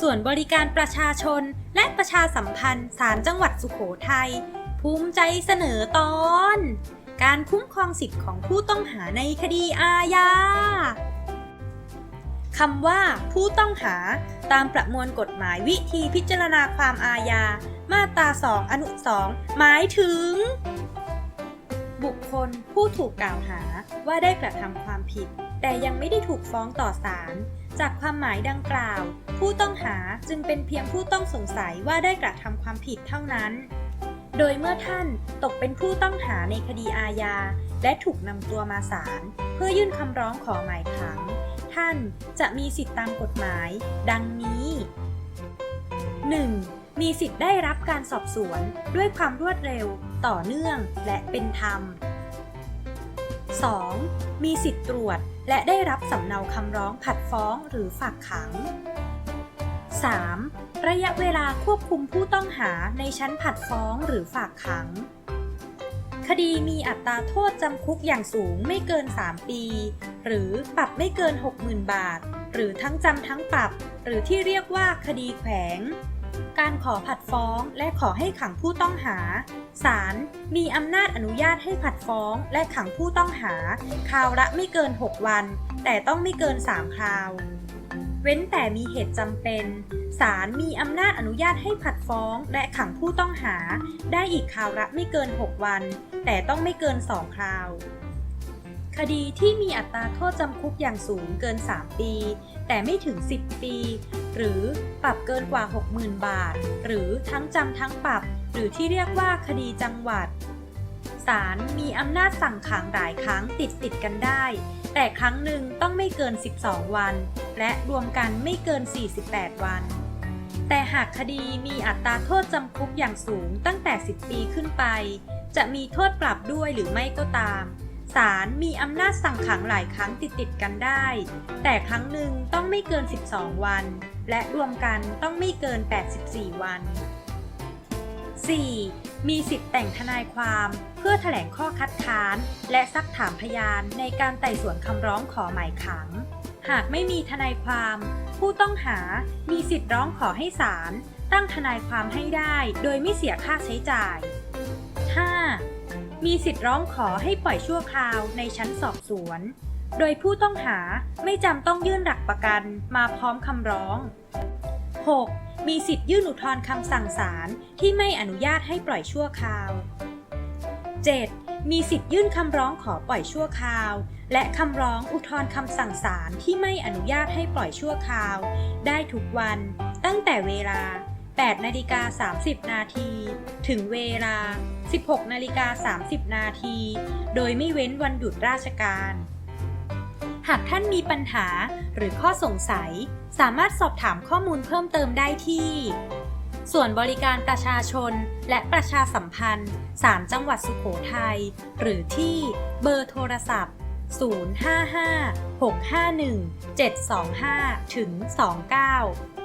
ส่วนบริการประชาชนและประชาสัมพันธ์ศาลจังหวัดสุโขทัยภูมิใจเสนอตอน การคุ้มครองสิทธิ์ของผู้ต้องหาในคดีอาญาคำว่า ผู้ต้องหา ตามประมวลกฎหมายวิธีพิจารณาความอาญา มาตรา 2 อนุ 2 หมายถึง บุคคลผู้ถูกกล่าวหาว่าได้กระทำความผิด แต่ยังไม่ได้ถูกฟ้องต่อศาล จากความหมายดังกล่าว ผู้ต้องหาจึงเป็นเพียงผู้ต้องสงสัยว่าได้กระทำความผิดเท่านั้น โดยเมื่อท่านตกเป็นผู้ต้องหาในคดีอาญา และถูกนำตัวมาศาลเพื่อยื่นคำร้องขอหมายขัง ท่านจะมีสิทธิตามกฎหมาย ดังนี้ 1. มีสิทธิ์ได้รับการสอบสวนด้วยความรวดเร็ว ต่อเนื่องและเป็นธรรม 2. มีสิทธิ์ตรวจและได้รับสำเนาคำร้องผัดฟ้องหรือฝากขัง 3. ระยะเวลาควบคุมผู้ต้องหาในชั้นผัดฟ้องหรือฝากขัง คดีมีอัตราโทษจำคุกอย่างสูงไม่เกิน 3 ปี หรือปรับไม่เกิน 60,000 บาท หรือทั้งจำทั้งปรับ หรือที่เรียกว่าคดีแขวง การขอผัดฟ้องและขอให้ขังผู้ต้องหา ศาลมีอำนาจอนุญาตให้ผัดฟ้องและขังผู้ต้องหา คราวละไม่เกิน 6 วัน แต่ต้องไม่เกิน 3 คราว เว้นแต่มีเหตุจำเป็น ศาลมีอำนาจอนุญาตให้ผัดฟ้องและขังผู้ต้องหา ได้อีกคราวละไม่เกิน 6 วัน แต่ต้องไม่เกิน 2 คราว คดีที่มีอัตราโทษจำคุกอย่างสูงเกิน 3 ปี แต่ไม่ถึง 10 ปี หรือปรับเกินกว่า 60,000 บาท หรือทั้งจำทั้งปรับ หรือที่เรียกว่าคดีจังหวัดศาลมีอำนาจสั่งขังหลายครั้งติดติดกันได้ แต่ครั้งหนึ่งต้องไม่เกิน 12 วัน และรวมกันไม่เกิน 48 วัน แต่หากคดีมีอัตราโทษจำคุกอย่างสูงตั้งแต่ 10 ปีขึ้นไป จะมีโทษปรับด้วยหรือไม่ก็ตาม ศาลมีอำนาจสั่งขังหลายครั้งติดติดกันได้ แต่ครั้งหนึ่งต้องไม่เกิน 12 วัน และรวมกันต้องไม่เกิน 84 วัน 4. มีสิทธิ์แต่งทนายความเพื่อแถลงข้อคัดค้าน และซักถามพยานในการไต่สวนคำร้องขอหมายขัง หากไม่มีทนายความ ผู้ต้องหามีสิทธิ์ร้องขอให้ศาลตั้งทนายความให้ได้ โดยไม่เสียค่าใช้จ่าย 5. มีสิทธิ์ร้องขอให้ปล่อยชั่วคราวในชั้นสอบสวน โดยผู้ต้องหาไม่จำต้องยื่นหลักประกันมาพร้อมคำร้อง 6. มีสิทธิ์ยื่นอุทธรณ์คำสั่งศาลที่ไม่อนุญาตให้ปล่อยชั่วคราว 7. มีสิทธิ์ยื่นคำร้องขอปล่อยชั่วคราว และคำร้องอุทธรณ์คำสั่งศาลที่ไม่อนุญาตให้ปล่อยชั่วคราว ได้ทุกวัน ตั้งแต่เวลา 8นาฬิกา30 นาที ถึงเวลา 16นาฬิกา30 นาที โดยไม่เว้นวันหยุดราชการ หากท่านมีปัญหาหรือข้อสงสัย สามารถสอบถามข้อมูลเพิ่มเติมได้ที่ ส่วนบริการประชาชนและประชาสัมพันธ์ศาลจังหวัดสุโขทัย หรือที่เบอร์โทรศัพท์ 055 651 725 ถึง 29